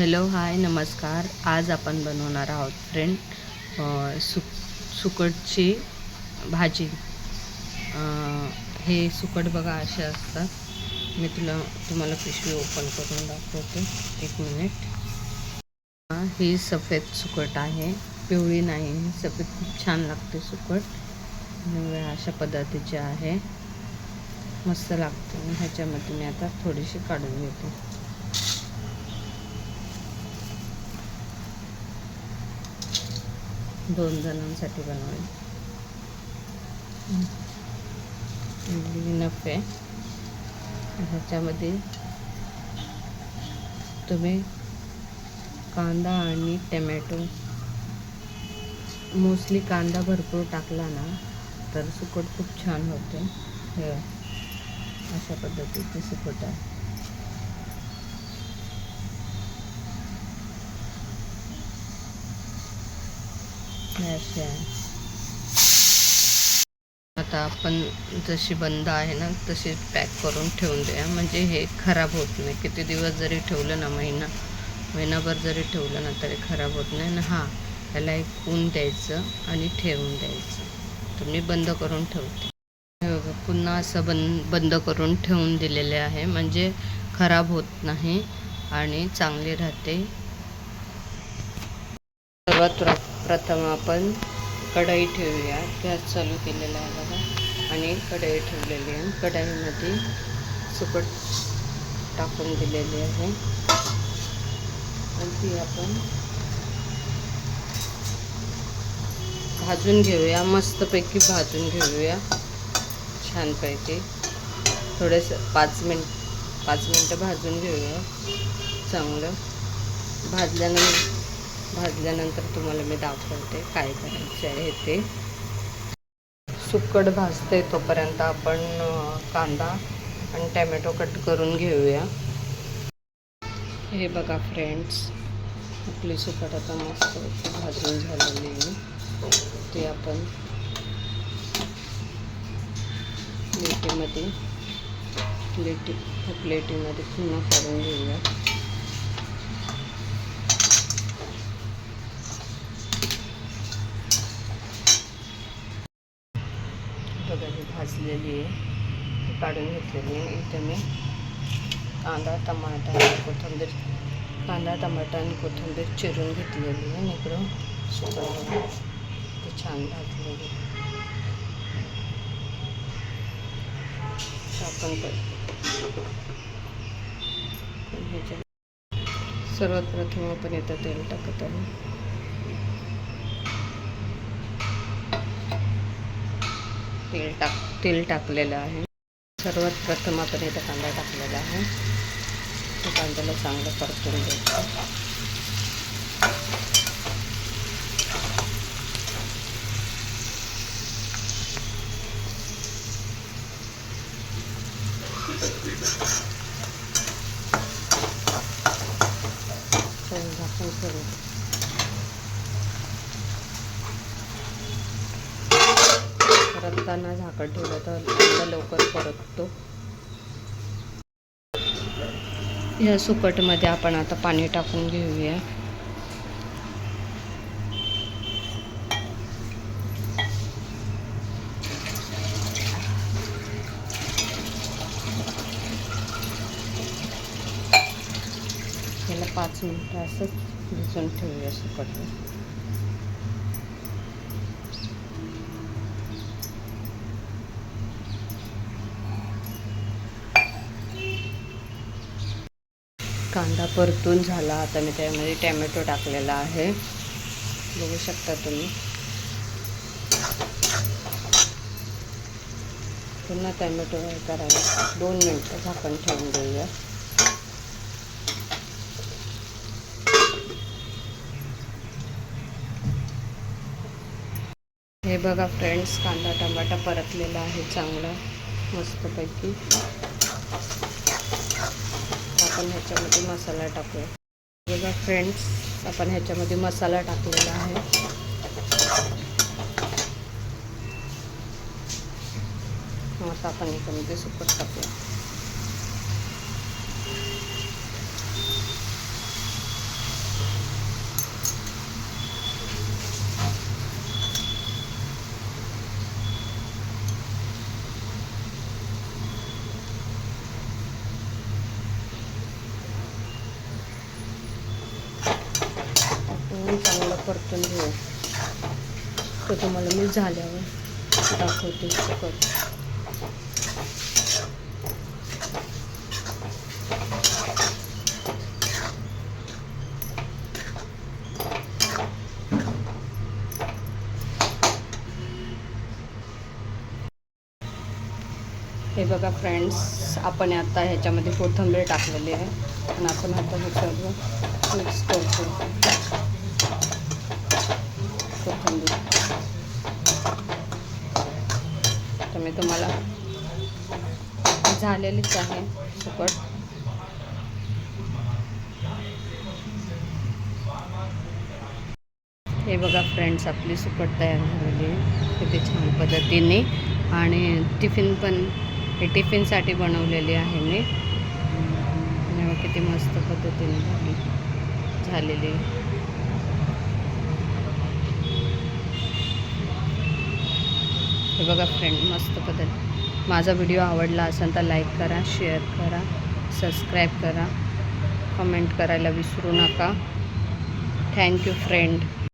Hello hi नमस्कार. आज आपण बनवणार आहोत फ्रेंड सु सुक सुकटची भाजी. हे सुकट बघा असे असतात. मी तुला तुम्हाला पिशवी ओपन करून दाखवते. एक मिनिट ही सफेद सुकट आहे. पिवळी नाही ही सफेद खूप छान लागते सुकट. अशा पद्धतीचे आहे. मस्त लागते. ह्याच्यामध्ये मी आता थोडीशी काढून घेते. दोन जणांसाठी बनवेल इनफ आहे. ह्याच्यामध्ये तुम्ही कांदा आणि टमॅटो मोस्टली कांदा भरपूर टाकला ना तर सुकट खूप छान होते. हे अशा पद्धतीचे सुकट आहे. असे. आता आपण जशी बंद आहे ना तशी पॅक करून ठेवून द्या म्हणजे हे खराब होत नाही. किती दिवस जरी ठेवलं ना महिना महिनाभर जरी ठेवलं ना तरी खराब होत नाही. ना हां त्याला एक ऊन द्यायचं आणि ठेवून द्यायचं. तर मी बंद करून ठेवते. पुन्हा असं बंद बंद करून ठेवून दिलेले आहे. म्हणजे खराब होत नाही आणि चांगली राहते. सर्वात प्रथम आपण कढई ठेवूया. गॅस चालू केलेला आहे बघा. आणि कढई ठेवलेली आहे. कढईमध्ये सुकट टाकून दिलेली आहे. आणि ती आपण भाजून घेऊया. मस्तपैकी भाजून घेऊया. छानपैकी. थोडंसं पाच मिनिट पाच मिनटं भाजून घेऊया. चांगलं. भाजल्यानंतर भाजल्यानंतर तुम्हाला मी दाखवते काय करायचे आहे ते. सुकट भाजते तोपर्यंत आपण कांदा आणि टॅमॅटो कट करून घेऊया. हे बघा फ्रेंड्स आपली सुकट आता मस्त भाजून झालेली आहे. ते आपण प्लेटीमध्ये प्लेटी प्लेटीमध्ये पुन्हा काढून घेऊया. ही भाजलेली आहे. काढून घेतलेली टमाटा कोथिंबीर, कांदा टमाटा आणि चिरून ते छान भाजलेली आपण प्रथम आपण तेल टाकत आहे तेल टाक, तेल टाकलेलं आहे. सर्वात प्रथम आपण इथं कांदा टाकलेला आहे. तो कांद्याला चांगलं परतून घ्यायचं. करू. परतताना झाकण ठेवलं तर कांदा लवकर परततो. या सुकटमध्ये आपण आता पाणी टाकून घेऊया. याला पाच मिनटं असंच भिजून ठेवूया सुकट. कांदा परतून झाला. आता मी त्यामध्ये टॅमॅटो टाकलेला आहे. बघू शकता तुम्ही. पुन्हा टॅमॅटो हे करायला दोन मिनटं झाकण ठेवून देऊया. हे बघा फ्रेंड्स कांदा टमाटा परतलेला आहे चांगला मस्तपैकी. आपण ह्याच्यामध्ये मसाला टाकूया. बघा फ्रेंड्स आपण ह्याच्यामध्ये मसाला टाकलेला आहे. आता आपण ह्याच्यामध्ये सुकट टाकूया. अजून चांगलं परतून घेऊ. तर तुम्हाला मी झाल्यावर दाखवते. हे बघा फ्रेंड्स आपण आता ह्याच्यामध्ये कोथिंबीर टाकलेली आहे. आणि आपण आता हे सर्व मिक्स करतो कोथिंबीर तर मी तुम्हाला झालेलीच आहे सुकट हे बघा फ्रेंड्स आपली सुकट तयार झालेली आहे. किती छान पद्धतीने. आणि टिफिन पण हे टिफिनसाठी बनवलेली आहे मी. आणि किती मस्त पद्धतीने झाली झालेली आहे. हे बघा फ्रेंड मस्त पद्धत. माझा व्हिडिओ आवडला असेल तर लाईक करा शेअर करा सबस्क्राईब करा. कमेंट करायला विसरू नका. Thank you friend